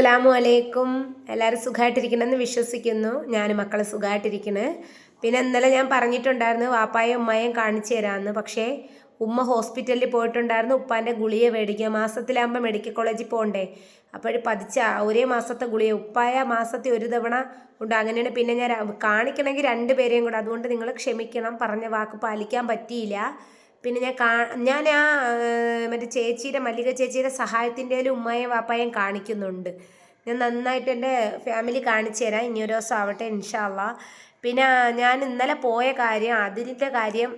അസ്സലാമു അലൈക്കും എല്ലാവരും സുഖമായിട്ടിരിക്കണമെന്ന് വിശ്വസിക്കുന്നു. ഞാൻ മക്കളെ സുഖമായിട്ടിരിക്കണ് പിന്നെ ഇന്നലെ ഞാൻ പറഞ്ഞിട്ടുണ്ടായിരുന്നു വാപ്പായും ഉമ്മയും കാണിച്ചു തരാമെന്ന് പക്ഷേ ഉമ്മ ഹോസ്പിറ്റലിൽ പോയിട്ടുണ്ടായിരുന്നു. ഉപ്പാന്റെ ഗുളിയെ മേടിക്കുക. മാസത്തിലാകുമ്പോൾ മെഡിക്കൽ കോളേജിൽ പോകണ്ടേ അപ്പോൾ പതിച്ച ഒരേ മാസത്തെ ഗുളിയെ. ഉപ്പായ മാസത്തെ ഒരു തവണ ഉണ്ട് അങ്ങനെയാണ്. പിന്നെ ഞാൻ കാണിക്കണമെങ്കിൽ രണ്ട് പേരെയും കൂടെ. അതുകൊണ്ട് നിങ്ങൾ ക്ഷമിക്കണം. പറഞ്ഞ വാക്ക് പാലിക്കാൻ പറ്റിയില്ല. പിന്നെ ഞാൻ കാ ഞാൻ ആ മറ്റേ ചേച്ചിയുടെ മല്ലിക ചേച്ചിയുടെ സഹായത്തിന്റെ ഉമ്മയും വാപ്പായും കാണിക്കുന്നുണ്ട്. ഞാൻ നന്നായിട്ട് എന്റെ ഫാമിലി കാണിച്ചു തരാം. ഇനി ഒരു ദിവസം ആവട്ടെ ഇൻഷാല്ല പിന്നെ ഞാൻ ഇന്നലെ പോയ കാര്യം അതിരിന്റെ കാര്യം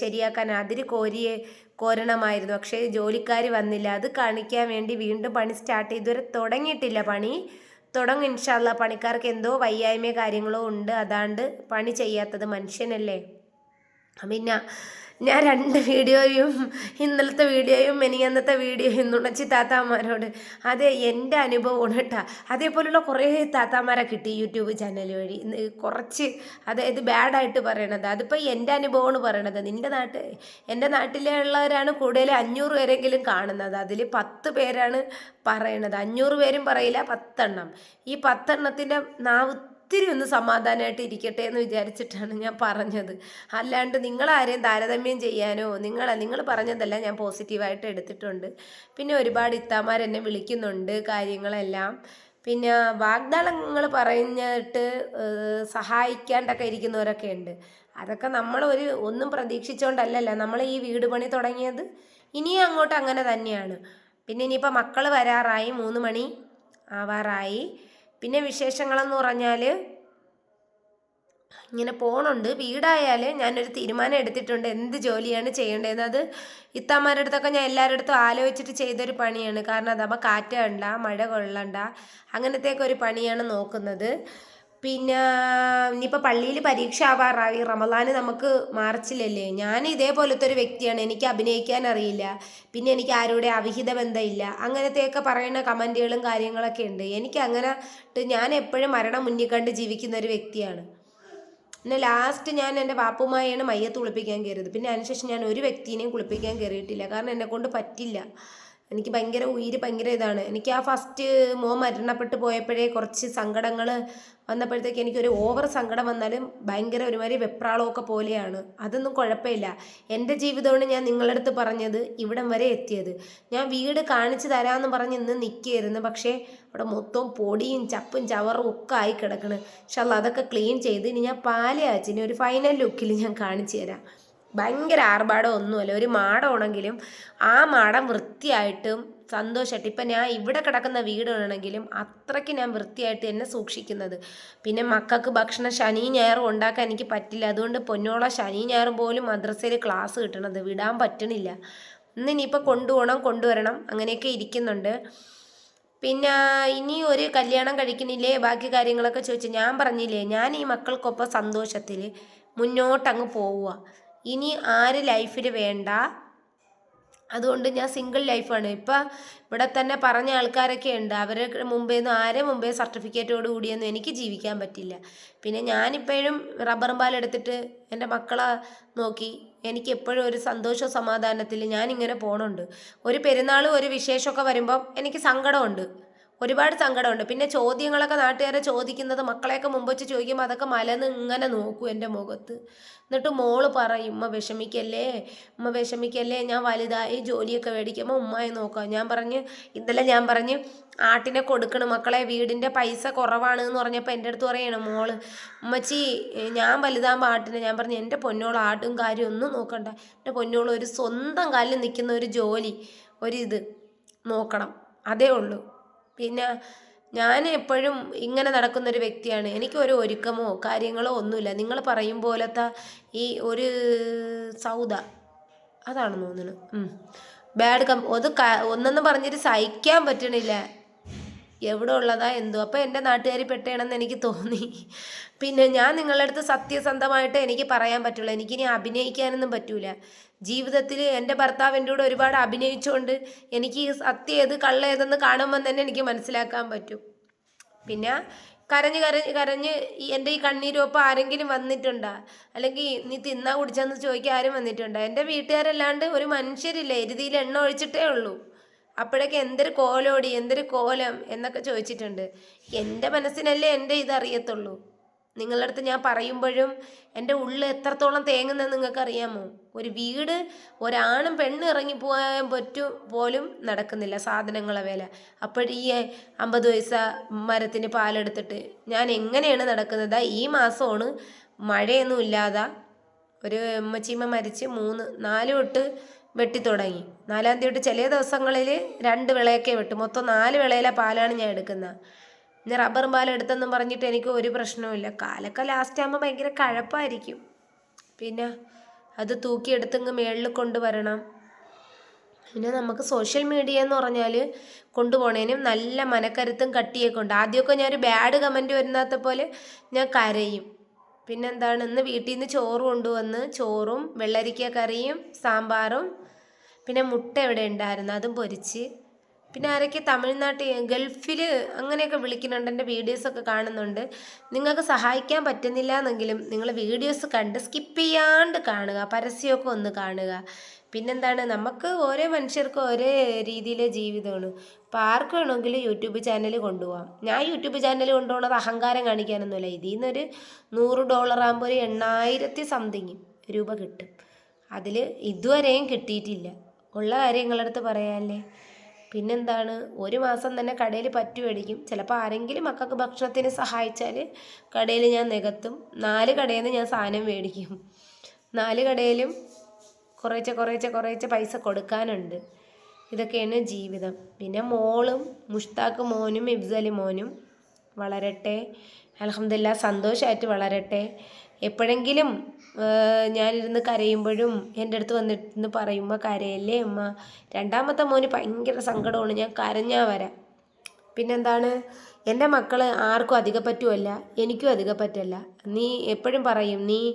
ശരിയാക്കാൻ അതിര് കോരിയെ കോരണമായിരുന്നു. പക്ഷേ ജോലിക്കാർ വന്നില്ല. അത് കാണിക്കാൻ വേണ്ടി വീണ്ടും പണി സ്റ്റാർട്ട് ഇതുവരെ തുടങ്ങിയിട്ടില്ല പണി. തുടങ്ങും ഇൻഷാല്ല പണിക്കാർക്ക് എന്തോ വയ്യായ്മയോ കാര്യങ്ങളോ ഉണ്ട്. അതാണ്ട് പണി ചെയ്യാത്തത് മനുഷ്യനല്ലേ. പിന്നെ ഞാൻ രണ്ട് വീഡിയോയും ഇന്നലത്തെ വീഡിയോയും മെനിയന്നത്തെ വീഡിയോയും നുണച്ചി താത്താമാരോട്. അതെ എന്റെ അനുഭവമാണ് കേട്ടോ. അതേപോലുള്ള കുറേ താത്താമാരെ കിട്ടി യൂട്യൂബ് ചാനൽ വഴി. കുറച്ച് അതായത് ബാഡായിട്ട് പറയണത്. അതിപ്പോൾ എന്റെ അനുഭവമാണ് പറയണത്. നിന്റെ നാട്ട് എന്റെ നാട്ടിലുള്ളവരാണ് കൂടുതൽ അഞ്ഞൂറ് പേരെങ്കിലും കാണുന്നത്. അതിൽ പത്ത് പേരാണ് പറയണത്. അഞ്ഞൂറ് പേരും പറയില്ല പത്തെണ്ണം. ഈ പത്തെണ്ണത്തിന്റെ നാവ് ഒത്തിരി ഒന്ന് സമാധാനമായിട്ട് ഇരിക്കട്ടെ എന്ന് വിചാരിച്ചിട്ടാണ് ഞാൻ പറഞ്ഞത്. അല്ലാണ്ട് നിങ്ങളാരെയും താരതമ്യം ചെയ്യാനോ നിങ്ങളെ നിങ്ങൾ പറഞ്ഞതെല്ലാം ഞാൻ പോസിറ്റീവായിട്ട് എടുത്തിട്ടുണ്ട്. പിന്നെ ഒരുപാട് ഇത്താമാർ എന്നെ വിളിക്കുന്നുണ്ട് കാര്യങ്ങളെല്ലാം. പിന്നെ വാഗ്ദാനങ്ങൾ പറഞ്ഞിട്ട് സഹായിക്കാണ്ടൊക്കെ ഇരിക്കുന്നവരൊക്കെ ഉണ്ട്. അതൊക്കെ നമ്മൾ ഒരു ഒന്നും പ്രതീക്ഷിച്ചുകൊണ്ടല്ലല്ലോ നമ്മൾ ഈ വീട് പണി തുടങ്ങിയത് ഇനിയും അങ്ങോട്ട് അങ്ങനെ തന്നെയാണ്. പിന്നെ ഇനിയിപ്പോൾ മക്കൾ വരാറായി മൂന്ന് മണി ആവാറായി. പിന്നെ വിശേഷങ്ങളെന്ന് പറഞ്ഞാൽ ഇങ്ങനെ പോണുണ്ട്. വീടായാൽ ഞാനൊരു തീരുമാനം എടുത്തിട്ടുണ്ട്. എന്ത് ജോലിയാണ് ചെയ്യേണ്ടതെന്ന്. അത് ഇത്താമാരുടെ അടുത്തൊക്കെ ഞാൻ എല്ലാവരുടെ അടുത്തും ആലോചിച്ചിട്ട് ചെയ്തൊരു പണിയാണ്. കാരണം അതാകുമ്പോൾ കാറ്റ് കണ്ട മഴ കൊള്ളണ്ട അങ്ങനത്തെയൊക്കെ ഒരു പണിയാണ് നോക്കുന്നത്. പിന്നെ ഇനിയിപ്പോൾ പള്ളിയിൽ പരീക്ഷ ആവാറായി റമദാൻ നമുക്ക് മാർച്ചിലല്ലേ. ഞാൻ ഇതേപോലത്തെ ഒരു വ്യക്തിയാണ്. എനിക്ക് അഭിനയിക്കാൻ അറിയില്ല. പിന്നെ എനിക്ക് ആരോടെ അവിഹിത ബന്ധമില്ല. അങ്ങനത്തെയൊക്കെ പറയുന്ന കമന്റുകളും കാര്യങ്ങളൊക്കെ ഉണ്ട്. എനിക്ക് അങ്ങനെ ഞാൻ എപ്പോഴും മരണം മുന്നിൽ കണ്ട് ജീവിക്കുന്ന ഒരു വ്യക്തിയാണ്. പിന്നെ ലാസ്റ്റ് ഞാൻ എന്റെ വാപ്പുമായാണ് മയ്യത്ത് കുളിപ്പിക്കാൻ കയറിയത്. പിന്നെ അതിനുശേഷം ഞാൻ ഒരു വ്യക്തിനെയും കുളിപ്പിക്കാൻ കയറിയിട്ടില്ല. കാരണം എന്നെ കൊണ്ട് പറ്റില്ല. എനിക്ക് ഭയങ്കര ഉയിര് ഭയങ്കര ഇതാണ്. എനിക്ക് ആ ഫസ്റ്റ് മോ മരണപ്പെട്ട് പോയപ്പോഴേ കുറച്ച് സങ്കടങ്ങൾ വന്നപ്പോഴത്തേക്ക് എനിക്കൊരു ഓവർ സങ്കടം വന്നാലും ഭയങ്കര ഒരുമാതിരി വെപ്രാളമൊക്കെ പോലെയാണ്. അതൊന്നും കുഴപ്പമില്ല. എന്റെ ജീവിതമാണ് ഞാൻ നിങ്ങളുടെ അടുത്ത് പറഞ്ഞത് ഇവിടം വരെ എത്തിയത്. ഞാൻ വീട് കാണിച്ചു തരാമെന്ന് പറഞ്ഞ് ഇന്ന് നിൽക്കുകയായിരുന്നു പക്ഷേ അവിടെ മൊത്തം പൊടിയും ചപ്പും ചവറും ഒക്കെ ആയി കിടക്കണ്. പക്ഷെ അതൊക്കെ ക്ലീൻ ചെയ്ത് ഇനി ഞാൻ പാലയാച്ചിന് ഒരു ഫൈനൽ ലുക്കിൽ ഞാൻ കാണിച്ചു തരാം. ഭയങ്കര ആർഭാടം ഒന്നുമല്ല ഒരു മാടമാണെങ്കിലും ആ മാടം വൃത്തിയായിട്ടും സന്തോഷമായിട്ട് ഇപ്പം ഞാൻ ഇവിടെ കിടക്കുന്ന വീടാണെങ്കിലും അത്രയ്ക്ക് ഞാൻ വൃത്തിയായിട്ട് എന്നെ സൂക്ഷിക്കുന്നത്. പിന്നെ മക്കൾക്ക് ഭക്ഷണം ശനി ഞായറും ഉണ്ടാക്കാൻ എനിക്ക് പറ്റില്ല. അതുകൊണ്ട് പൊന്നോള ശനി ഞായറും പോലും മദ്രസയിൽ ക്ലാസ് കിട്ടണത് വിടാൻ പറ്റണില്ല. ഇന്ന് ഇനിയിപ്പോൾ കൊണ്ടുപോകണം കൊണ്ടുവരണം അങ്ങനെയൊക്കെ ഇരിക്കുന്നുണ്ട്. പിന്നെ ഇനി ഒരു കല്യാണം കഴിക്കുന്നില്ലേ? ബാക്കി കാര്യങ്ങളൊക്കെ ചോദിച്ചു ഞാൻ പറഞ്ഞില്ലേ ഞാൻ ഈ മക്കൾക്കൊപ്പം സന്തോഷത്തിൽ മുന്നോട്ടങ്ങ് പോവുക. ഇനി ആര് ലൈഫിൽ വേണ്ട? അതുകൊണ്ട് ഞാൻ സിംഗിൾ ലൈഫാണ് ഇപ്പം ഇവിടെ തന്നെ പറഞ്ഞ ആൾക്കാരൊക്കെ ഉണ്ട്. അവരെ മുമ്പേ നിന്ന് ആരെ മുമ്പേ സർട്ടിഫിക്കറ്റോട് കൂടിയൊന്നും എനിക്ക് ജീവിക്കാൻ പറ്റില്ല. പിന്നെ ഞാനിപ്പോഴും റബ്ബറും പാലെടുത്തിട്ട് എന്റെ മക്കളെ നോക്കി എനിക്ക് എപ്പോഴും ഒരു സന്തോഷ സമാധാനത്തിൽ ഞാനിങ്ങനെ പോകണുണ്ട് ഒരു പെരുന്നാളും ഒരു വിശേഷമൊക്കെ വരുമ്പം എനിക്ക് സങ്കടമുണ്ട്. ഒരുപാട് സങ്കടമുണ്ട്. പിന്നെ ചോദ്യങ്ങളൊക്കെ നാട്ടുകാരെ ചോദിക്കുന്നത് മക്കളെയൊക്കെ മുമ്പ് വെച്ച് ചോദിക്കുമ്പോൾ അതൊക്കെ മലന്ന് ഇങ്ങനെ നോക്കും എന്റെ മുഖത്ത്. എന്നിട്ട് മോൾ പറയും ഉമ്മ വിഷമിക്കല്ലേ? ഉമ്മ വിഷമിക്കല്ലേ? ഞാൻ വലുതായി ജോലിയൊക്കെ മേടിക്കുമ്പോൾ ഉമ്മയെ നോക്കാം. ഞാൻ പറഞ്ഞ് ഇന്നലെ ഞാൻ പറഞ്ഞ് ആട്ടിനെ കൊടുക്കണം മക്കളെ വീടിന്റെ പൈസ കുറവാണ് എന്ന് പറഞ്ഞപ്പോൾ എന്റെ അടുത്ത് പറയണം മോൾ ഉമ്മച്ചി ഞാൻ വലുതാകുമ്പോൾ ആട്ടിനെ ഞാൻ പറഞ്ഞു എന്റെ പൊന്നോൾ ആട്ടും കാര്യം ഒന്നും നോക്കണ്ട. എന്റെ പൊന്നോൾ ഒരു സ്വന്തം കാലിൽ നിൽക്കുന്ന ഒരു ജോലി ഒരിത് നോക്കണം. അതേ ഉള്ളൂ. പിന്നെ ഞാൻ എപ്പോഴും ഇങ്ങനെ നടക്കുന്ന ഒരു വ്യക്തിയാണ്. എനിക്ക് ഒരു ഒരുക്കമോ കാര്യങ്ങളോ ഒന്നുമില്ല. നിങ്ങൾ പറയും പോലത്തെ ഈ ഒരു സൗദ. അതാണ് തോന്നുന്നു ബാഡ് കം ക- ഒന്നെന്ന് പറഞ്ഞിട്ട് സഹിക്കാൻ പറ്റണില്ല. എവിടെ ഉള്ളതാ എന്തോ അപ്പോൾ എന്റെ നാട്ടുകാരി പെട്ടേണെന്ന് എനിക്ക് തോന്നി. പിന്നെ ഞാൻ നിങ്ങളുടെ അടുത്ത് സത്യസന്ധമായിട്ട് എനിക്ക് പറയാൻ പറ്റുള്ളൂ. എനിക്കിനി അഭിനയിക്കാനൊന്നും പറ്റൂല. ജീവിതത്തിൽ എന്റെ ഭർത്താവ് എന്റെ കൂടെ ഒരുപാട് അഭിനയിച്ചുകൊണ്ട് എനിക്ക് സത്യം ഏത് കള്ള ഏതെന്ന് കാണുമ്പോൾ തന്നെ എനിക്ക് മനസ്സിലാക്കാൻ പറ്റും. പിന്നെ കരഞ്ഞ് കരഞ്ഞ് കരഞ്ഞ് എന്റെ ഈ കണ്ണീരൊപ്പം ആരെങ്കിലും വന്നിട്ടുണ്ടോ? അല്ലെങ്കിൽ നീ തിന്നാ കുടിച്ചാന്ന് ചോദിക്കാൻ ആരും വന്നിട്ടുണ്ടോ? എന്റെ വീട്ടുകാരല്ലാണ്ട് ഒരു മനുഷ്യരില്ല എരുതിയിൽ എണ്ണ ഒഴിച്ചിട്ടേ ഉള്ളൂ. അപ്പോഴൊക്കെ എന്തൊരു കോലോടി എന്തൊരു കോലം എന്നൊക്കെ ചോദിച്ചിട്ടുണ്ട്. എന്റെ മനസ്സിനല്ലേ എന്റെ ഇതറിയത്തുള്ളൂ. നിങ്ങളുടെ അടുത്ത് ഞാൻ പറയുമ്പോഴും എന്റെ ഉള്ളിൽ എത്രത്തോളം തേങ്ങുന്നത് നിങ്ങൾക്കറിയാമോ? ഒരു വീട് ഒരാണും പെണ്ണ് ഇറങ്ങി പോകാൻ പറ്റും പോലും നടക്കുന്നില്ല സാധനങ്ങളെ വില. അപ്പോഴീ അമ്പത് പൈസ മരത്തിന് പാലെടുത്തിട്ട് ഞാൻ എങ്ങനെയാണ് നടക്കുന്നത്? ഈ മാസമാണ് മഴയൊന്നും ഇല്ലാതെ ഒരു അമ്മച്ചിമ്മ മരിച്ച് മൂന്ന് നാല് തൊട്ട് വെട്ടി തുടങ്ങി. നാലാം തീയതി ചില ദിവസങ്ങളിൽ രണ്ട് വിളയൊക്കെ വെട്ടും. മൊത്തം നാല് വിളയിലെ പാലാണ് ഞാൻ എടുക്കുന്നത്. ഇനി റബ്ബർ പാലും എടുത്തെന്നും പറഞ്ഞിട്ട് എനിക്ക് ഒരു പ്രശ്നവുമില്ല കാലൊക്കെ ലാസ്റ്റ് ആകുമ്പോൾ ഭയങ്കര കഴപ്പായിരിക്കും. പിന്നെ അത് തൂക്കിയെടുത്തങ്ങ് മേളിൽ കൊണ്ടുവരണം. പിന്നെ നമുക്ക് സോഷ്യൽ മീഡിയ എന്ന് പറഞ്ഞാൽ കൊണ്ടുപോണേനും നല്ല മനക്കരുത്തും കട്ടിയൊക്കെ ഉണ്ട്. ആദ്യമൊക്കെ ഞാനൊരു ബാഡ് കമന്റ് വരുന്നാത്ത പോലെ ഞാൻ കരയും. പിന്നെന്താണ്? ഇന്ന് വീട്ടിൽ നിന്ന് ചോറ് കൊണ്ടുവന്ന് ചോറും വെള്ളരിക്ക കറിയും സാമ്പാറും പിന്നെ മുട്ട ഇവിടെ ഉണ്ടായിരുന്നു? അതും പൊരിച്ച്. പിന്നെ ആരൊക്കെ തമിഴ്നാട്ടിൽ ഗൾഫിൽ അങ്ങനെയൊക്കെ വിളിക്കുന്നുണ്ട് എന്റെ വീഡിയോസൊക്കെ കാണുന്നുണ്ട്. നിങ്ങൾക്ക് സഹായിക്കാൻ പറ്റുന്നില്ല എന്നെങ്കിലും നിങ്ങൾ വീഡിയോസ് കണ്ട് സ്കിപ്പ് ചെയ്യാണ്ട് കാണുക പരസ്യമൊക്കെ ഒന്ന് കാണുക. പിന്നെന്താണ് നമുക്ക് ഓരോ മനുഷ്യർക്കും ഓരോ രീതിയിലെ ജീവിതമാണ്. അപ്പോൾ ആർക്ക് വേണമെങ്കിലും യൂട്യൂബ് ചാനൽ കൊണ്ടുപോകാം ഞാൻ യൂട്യൂബ് ചാനൽ കൊണ്ടുപോകുന്നത് അഹങ്കാരം കാണിക്കാനൊന്നുമില്ല. ഇതിൽ നിന്നൊരു നൂറ് ഡോളർ ആകുമ്പോൾ ഒരു എണ്ണായിരത്തി സംതിങ് രൂപ കിട്ടും. അതിൽ ഇതുവരെയും കിട്ടിയിട്ടില്ല. ഉള്ള കാര്യങ്ങളടുത്ത് പറയാമല്ലേ പിന്നെന്താണ്? ഒരു മാസം തന്നെ കടയിൽ പറ്റു മേടിക്കും ചിലപ്പോൾ ആരെങ്കിലും മക്കൾക്ക് ഭക്ഷണത്തിന് സഹായിച്ചാൽ കടയിൽ ഞാൻ നികത്തും. നാല് കടയിൽ നിന്ന് ഞാൻ സാധനം മേടിക്കും. നാല് കടയിലും കുറേച്ചെ കുറേച്ചെ കുറേച്ചെ പൈസ കൊടുക്കാനുണ്ട്. ഇതൊക്കെയാണ് ജീവിതം. പിന്നെ മോളും മുഷ്താഖ് മോനും ഇഫ്സലി മോനും വളരട്ടെ. അലഹമില്ല സന്തോഷമായിട്ട് വളരട്ടെ. എപ്പോഴെങ്കിലും ഞാനിരുന്ന് കരയുമ്പോഴും എന്റെ അടുത്ത് വന്നിരുന്ന് പറയുമ്പോൾ കരയല്ലേ അമ്മ? രണ്ടാമത്തെ മോന് ഭയങ്കര സങ്കടമാണ്. ഞാൻ കരഞ്ഞാൽ വരാം. പിന്നെന്താണ്? എന്റെ മക്കൾ ആർക്കും അധികം പറ്റുമല്ല എനിക്കും അധികം പറ്റല്ല നീ എപ്പോഴും പറയും നീ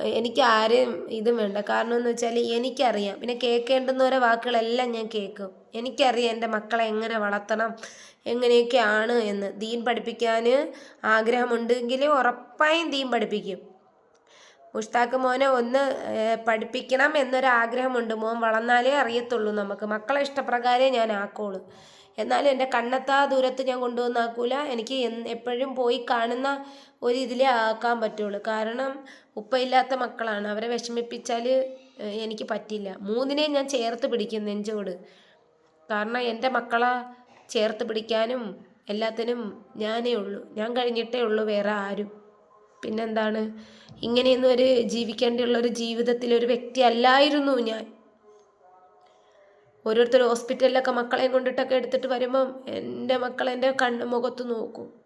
എനിക്ക് ആരെയും ഇതും വേണ്ട. കാരണം എന്ന് വെച്ചാൽ എനിക്കറിയാം. പിന്നെ കേൾക്കേണ്ടുന്ന ഓരോ വാക്കുകളെല്ലാം ഞാൻ കേൾക്കും എനിക്കറിയാം എന്റെ മക്കളെ എങ്ങനെ വളർത്തണം എങ്ങനെയൊക്കെയാണ് എന്ന്. ദീൻ പഠിപ്പിക്കാൻ ആഗ്രഹമുണ്ടെങ്കിൽ ഉറപ്പായും ദീൻ പഠിപ്പിക്കും. മുഷ്താഖ് മോനെ ഒന്ന് പഠിപ്പിക്കണം എന്നൊരാഗ്രഹമുണ്ട്. മോൻ വളർന്നാലേ അറിയത്തുള്ളൂ നമുക്ക്. മക്കളെ ഇഷ്ടപ്രകാരമേ ഞാൻ ആക്കോളൂ. എന്നാലും എന്റെ കണ്ണത്താ ദൂരത്ത് ഞാൻ കൊണ്ടുവന്നാക്കൂല എനിക്ക് എപ്പോഴും പോയി കാണുന്ന ഒരു ഇതിലേ ആക്കാൻ പറ്റുള്ളൂ. കാരണം ഉപ്പയില്ലാത്ത മക്കളാണ്. അവരെ വിഷമിപ്പിച്ചാൽ എനിക്ക് പറ്റില്ല. മൂന്നിനെയും ഞാൻ ചേർത്ത് പിടിക്കും നെഞ്ചോട്. കാരണം എന്റെ മക്കളെ ചേർത്ത് പിടിക്കാനും എല്ലാത്തിനും ഞാനേ ഉള്ളൂ. ഞാൻ കഴിഞ്ഞിട്ടേ ഉള്ളൂ വേറെ ആരും. പിന്നെന്താണ്? ഇങ്ങനെയൊന്നും ഒരു ജീവിക്കേണ്ടിയുള്ള ഒരു ജീവിതത്തിൽ ഒരു വ്യക്തി അല്ലായിരുന്നു ഞാൻ. ഓരോരുത്തർ ഹോസ്പിറ്റലിലൊക്കെ മക്കളെയും കൊണ്ടിട്ടൊക്കെ എടുത്തിട്ട് വരുമ്പം എന്റെ മക്കൾ എന്റെ കണ്ണ് മുഖത്ത് നോക്കും.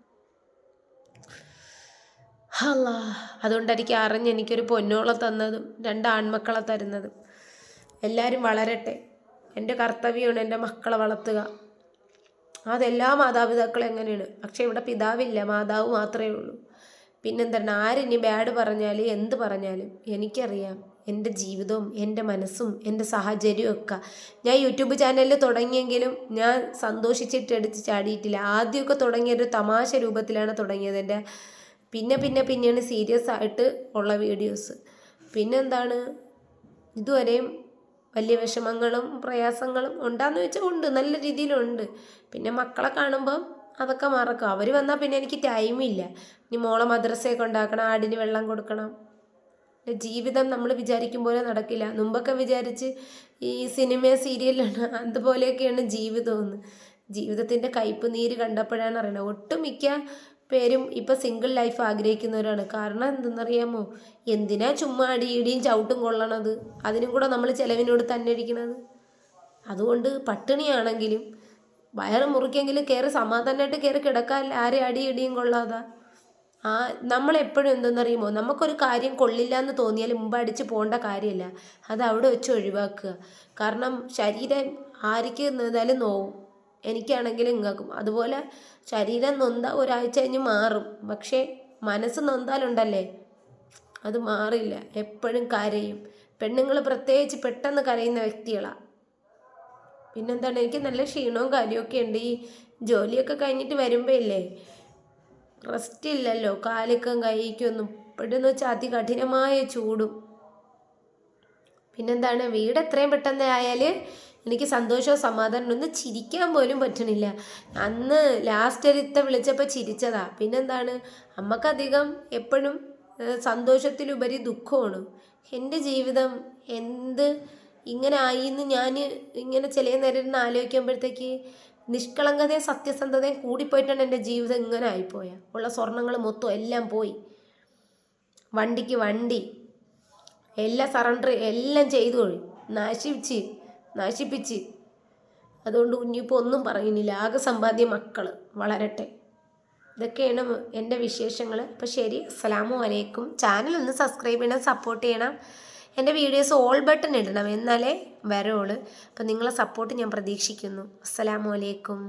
അല്ല അതുകൊണ്ടായിരിക്കും അറിഞ്ഞ് എനിക്കൊരു പൊന്നോളെ തന്നതും രണ്ട് ആൺമക്കളെ തരുന്നതും. എല്ലാവരും വളരട്ടെ. എന്റെ കർത്തവ്യമാണ് എന്റെ മക്കളെ വളർത്തുക. അതെല്ലാ മാതാപിതാക്കളും എങ്ങനെയാണ്? പക്ഷേ ഇവിടെ പിതാവില്ല മാതാവ് മാത്രമേ ഉള്ളൂ. പിന്നെന്താണ്? ആരിനി ബാഡ് പറഞ്ഞാലും എന്ത് പറഞ്ഞാലും എനിക്കറിയാം. എന്റെ ജീവിതവും എന്റെ മനസ്സും എന്റെ സാഹചര്യവും ഒക്കെ. ഞാൻ യൂട്യൂബ് ചാനലിൽ തുടങ്ങിയെങ്കിലും ഞാൻ സന്തോഷിച്ചിട്ട് എടുത്ത് ചാടിയിട്ടില്ല. ആദ്യമൊക്കെ തുടങ്ങിയൊരു തമാശ രൂപത്തിലാണ് തുടങ്ങിയത് എന്റെ. പിന്നെ പിന്നെ പിന്നെയാണ് സീരിയസ് ആയിട്ട് ഉള്ള വീഡിയോസ് പിന്നെന്താണ്? ഇതുവരെയും വലിയ വിഷമങ്ങളും പ്രയാസങ്ങളും ഉണ്ടാന്ന് വെച്ചാൽ ഉണ്ട്. നല്ല രീതിയിലുണ്ട്. പിന്നെ മക്കളെ കാണുമ്പം അതൊക്കെ മറക്കും. അവർ വന്നാൽ പിന്നെ എനിക്ക് ടൈമില്ല ഇനി മോളെ മദ്രസയൊക്കെ ഉണ്ടാക്കണം ആടിന് വെള്ളം കൊടുക്കണം. ജീവിതം നമ്മൾ വിചാരിക്കും പോലെ നടക്കില്ല. മുമ്പൊക്കെ വിചാരിച്ച് ഈ സിനിമ സീരിയലാണ് അതുപോലെയൊക്കെയാണ് ജീവിതമെന്ന്. ജീവിതത്തിന്റെ കയ്പ് നീര് കണ്ടപ്പോഴാണ് അറിയണത്. ഒട്ടുമിക്ക പേരും ഇപ്പം സിംഗിൾ ലൈഫ് ആഗ്രഹിക്കുന്നവരാണ്. കാരണം എന്തെന്നറിയാമോ? എന്തിനാ ചുമ്മാ അടിയിടിയും ചവിട്ടും കൊള്ളണത്? അതിനും കൂടെ നമ്മൾ ചിലവിനോട് തന്നെ ഇരിക്കണത്. അതുകൊണ്ട് പട്ടിണിയാണെങ്കിലും വയറ് മുറിക്കെങ്കിലും കയറി സമാധാനമായിട്ട് കയറി കിടക്കാൻ ആരെ അടി ഇടിയും കൊള്ളാതാ? ആ നമ്മളെപ്പോഴും എന്തെന്നറിയുമോ? നമുക്കൊരു കാര്യം കൊള്ളില്ല എന്ന് തോന്നിയാൽ മുമ്പ് അടിച്ച് പോകേണ്ട കാര്യമില്ല അത് അവിടെ വെച്ച് ഒഴിവാക്കുക. കാരണം ശരീരം ആർക്ക് നിന്നാലും നോവും. എനിക്കാണെങ്കിലും ഇങ്ങക്കും. അതുപോലെ ശരീരം നൊന്ത ഒരാഴ്ച കഴിഞ്ഞ് മാറും. പക്ഷേ മനസ്സ് നൊന്താലുണ്ടല്ലേ? അത് മാറില്ല. എപ്പോഴും കരയും. പെണ്ണുങ്ങൾ പ്രത്യേകിച്ച് പെട്ടെന്ന് കരയുന്ന വ്യക്തികളാണ് പിന്നെന്താണ് എനിക്ക് നല്ല ക്ഷീണവും കാര്യമൊക്കെ ഉണ്ട്. ഈ ജോലിയൊക്കെ കഴിഞ്ഞിട്ട് വരുമ്പോൾ ഇല്ലേ റെസ്റ്റ് ഇല്ലല്ലോ കാലിക്കും കൈക്കൊന്നും ഇപ്പോഴെന്ന് വെച്ചാൽ അതികഠിനമായ ചൂടും. പിന്നെന്താണ് വീട് എത്രയും പെട്ടെന്ന് ആയാൽ എനിക്ക് സന്തോഷവും സമാധാനം ഒന്ന് ചിരിക്കാൻ പോലും പറ്റണില്ല. അന്ന് ലാസ്റ്റ് ഒരിത്ത വിളിച്ചപ്പോൾ ചിരിച്ചതാ. പിന്നെന്താണ് അമ്മക്കധികം എപ്പോഴും സന്തോഷത്തിലുപരി ദുഃഖമാണ്. എന്റെ ജീവിതം എന്ത് ഇങ്ങനെ ആയിന്ന് ഞാൻ ഇങ്ങനെ ചില നേരം ഇരുന്ന് ആലോചിക്കുമ്പോഴത്തേക്ക് നിഷ്കളങ്കതയും സത്യസന്ധതയും കൂടിപ്പോയിട്ടാണ് എന്റെ ജീവിതം ഇങ്ങനെ ആയിപ്പോയ ഉള്ള സ്വർണങ്ങൾ മൊത്തം എല്ലാം പോയി. വണ്ടിക്ക് വണ്ടി. എല്ലാം സറണ്ടർ എല്ലാം ചെയ്തു പോയി. നശിപ്പിച്ച് നശിപ്പിച്ച്. അതുകൊണ്ട് കുഞ്ഞിപ്പോൾ ഒന്നും പറയുന്നില്ല. ആകെ സമ്പാദ്യ മക്കൾ വളരട്ടെ. ഇതൊക്കെയാണ് എന്റെ വിശേഷങ്ങൾ അപ്പോൾ ശരി. അസ്സലാമു അലൈക്കും. ചാനൽ ഒന്ന് സബ്സ്ക്രൈബ് ചെയ്യണം സപ്പോർട്ട് ചെയ്യണം. എന്റെ വീഡിയോസ് ഓൾ ബട്ടൺ ഇടണം എന്നാലേ വരുള്ളൂ അപ്പോൾ നിങ്ങളെ സപ്പോർട്ട് ഞാൻ പ്രതീക്ഷിക്കുന്നു. അസ്സലാമു അലൈക്കും.